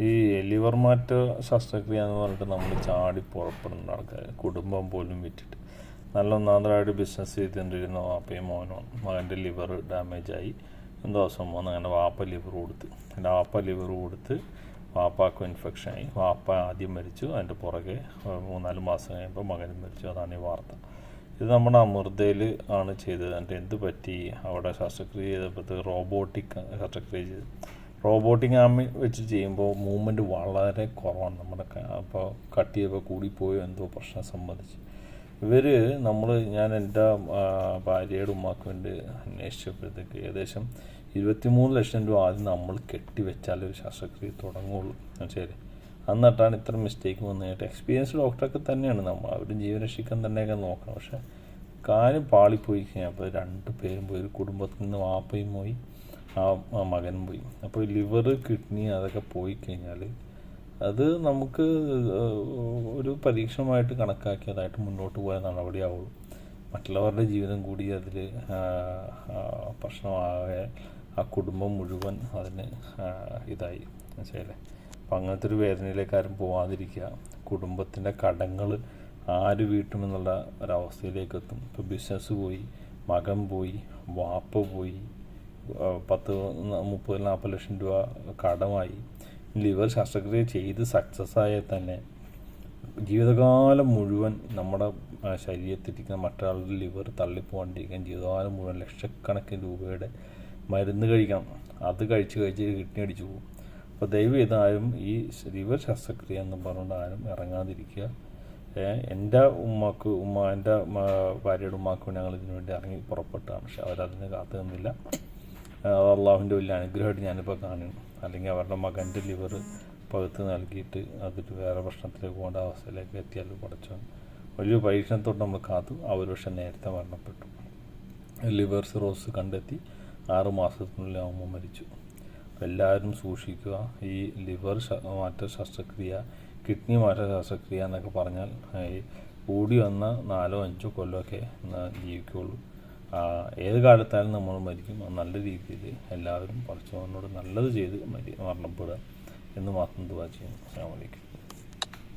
ഈ ലിവർ മാറ്റ ശസ്ത്രക്രിയ എന്ന് പറഞ്ഞിട്ട് നമ്മൾ ചാടി പുറപ്പെടുന്ന ആൾക്കാർ കുടുംബം പോലും വിറ്റിട്ട്. നല്ല ഒന്നാന്തരമായിട്ട് ബിസിനസ് ചെയ്തുകൊണ്ടിരുന്ന വാപ്പയും മോനും മകന്റെ ലിവർ ഡാമേജ് ആയി. എന്തോ മോന്ന് അങ്ങനെ വാപ്പ ലിവർ കൊടുത്ത്. എന്റെ വാപ്പ ലിവർ കൊടുത്ത് വാപ്പാക്കും ഇൻഫെക്ഷൻ ആയി. വാപ്പ ആദ്യം മരിച്ചു അതിന്റെ പുറകെ മൂന്നാൽ മാസം കഴിയുമ്പോൾ മകനും മരിച്ചു. അതാണ് ഈ വാർത്ത. ഇത് നമ്മുടെ അമൃതയിൽ ആണ് ചെയ്തത്. എന്നിട്ട് എന്ത് പറ്റി? അവിടെ ശസ്ത്രക്രിയ ചെയ്തപ്പോഴത്തെ റോബോട്ടിക് ശസ്ത്രക്രിയ ചെയ്ത്. റോബോട്ടിക് ആമി വെച്ച് ചെയ്യുമ്പോൾ മൂവ്മെന്റ് വളരെ കുറവാണ്. നമ്മുടെ അപ്പോൾ കട്ട് ചെയ്തപ്പോൾ കൂടിപ്പോയോ എന്തോ പ്രശ്നം സംബന്ധിച്ച്. ഇവർ നമ്മൾ ഞാൻ എന്റെ ഭാര്യയുടെ ഉമ്മാക്ക് വേണ്ടി അന്വേഷിച്ചപ്പോഴത്തേക്ക് ഏകദേശം ഇരുപത്തിമൂന്ന് ലക്ഷം രൂപ ആദ്യം നമ്മൾ കെട്ടിവെച്ചാലേ ഒരു ശസ്ത്രക്രിയ തുടങ്ങുള്ളൂ. ശരി അന്നിട്ടാണ് ഇത്ര മിസ്റ്റേക്ക് വന്നിട്ട് എക്സ്പീരിയൻസ് ഡോക്ടറൊക്കെ തന്നെയാണ്. നമ്മൾ അവരും ജീവൻ രക്ഷിക്കാൻ തന്നെയൊക്കെ നോക്കണം. പക്ഷേ കാര്യം പാളിപ്പോയി കഴിഞ്ഞപ്പോൾ രണ്ട് പേരും പോയി ഒരു കുടുംബത്തിൽ നിന്ന് വാപ്പയും പോയി. ആ മകൻ പോയി. അപ്പോൾ ലിവർ കിഡ്നി അതൊക്കെ പോയി കഴിഞ്ഞാൽ അത് നമുക്ക് ഒരു പരീക്ഷണമായിട്ട് കണക്കാക്കിയതായിട്ട് മുന്നോട്ട് പോയ നടപടിയാവുള്ളൂ. മറ്റുള്ളവരുടെ ജീവിതം കൂടി അതിൽ പ്രശ്നമാകെ ആ കുടുംബം മുഴുവൻ അതിന് ഇതായി. മനസ്സിലായില്ലേ? അപ്പം അങ്ങനത്തെ ഒരു വേദനയിലേക്ക് ആരും പോവാതിരിക്കുക. കുടുംബത്തിന്റെ കടങ്ങൾ ആര് വീട്ടുമെന്നുള്ള ഒരവസ്ഥയിലേക്ക് എത്തും. ഇപ്പോൾ ബിസിനസ് പോയി മകൻ പോയി വാപ്പ പോയി പത്ത് മുപ്പത് നാൽപ്പത് ലക്ഷം രൂപ കടമായി. ലിവർ ശസ്ത്രക്രിയ ചെയ്ത് സക്സസ് ആയാൽ തന്നെ ജീവിതകാലം മുഴുവൻ നമ്മുടെ ശരീരത്തിരിക്കുന്ന മറ്റൊരാളുടെ ലിവർ തള്ളിപ്പോകാണ്ടിരിക്കാൻ ജീവിതകാലം മുഴുവൻ ലക്ഷക്കണക്കിന് രൂപയുടെ മരുന്ന് കഴിക്കണം. അത് കഴിച്ച് കഴിച്ച് കിഡ്നി അടിച്ചു പോകും. അപ്പോൾ ദയവ് ആരും ഈ ലിവർ ശസ്ത്രക്രിയ എന്ന് പറഞ്ഞുകൊണ്ട് ആരും ഇറങ്ങാതിരിക്കുക. എന്റെ ഉമ്മക്ക് ഉമ്മ എന്റെ ഭാര്യയുടെ ഉമ്മാക്കും ഞങ്ങൾ ഇതിനു വേണ്ടി ഇറങ്ങി പുറപ്പെട്ടാണ്. പക്ഷെ അവരതിന് കാത്തു നിന്നില്ല. അള്ളാഹുവിന്റെ വലിയ അനുഗ്രഹമായിട്ട് ഞാനിപ്പോൾ കാണുന്നു. അല്ലെങ്കിൽ അവരുടെ മകന്റെ ലിവർ പകുത്ത് നൽകിയിട്ട് അതൊരു വേറെ പ്രശ്നത്തിലേക്ക് പോകേണ്ട അവസ്ഥയിലേക്ക് എത്തിയാലും പഠിച്ചു വലിയ പരീക്ഷണത്തോട്ട് നമ്മൾ കാത്തു. അവർ പക്ഷെ നേരത്തെ മരണപ്പെട്ടു. ലിവർ സിറോസ് കണ്ടെത്തി ആറ് മാസത്തിനുള്ളിൽ അമ്മ മരിച്ചു. എല്ലാവരും സൂക്ഷിക്കുക. ഈ ലിവർ മാറ്റ ശസ്ത്രക്രിയ കിഡ്നി മാറ്റ ശസ്ത്രക്രിയ എന്നൊക്കെ പറഞ്ഞാൽ കൂടി വന്ന നാലോ അഞ്ചോ കൊല്ലമൊക്കെ ആ, ഏത് കാലത്തായാലും നമ്മൾ മരിക്കും. നല്ല രീതിയിൽ എല്ലാവരും പറിച്ചവനോട് നല്ലത് ചെയ്ത് മരി മരണപ്പെടുക എന്ന് മാത്രം ദുവാ ചെയ്യുന്നു. അസ്സാം വലൈക്കും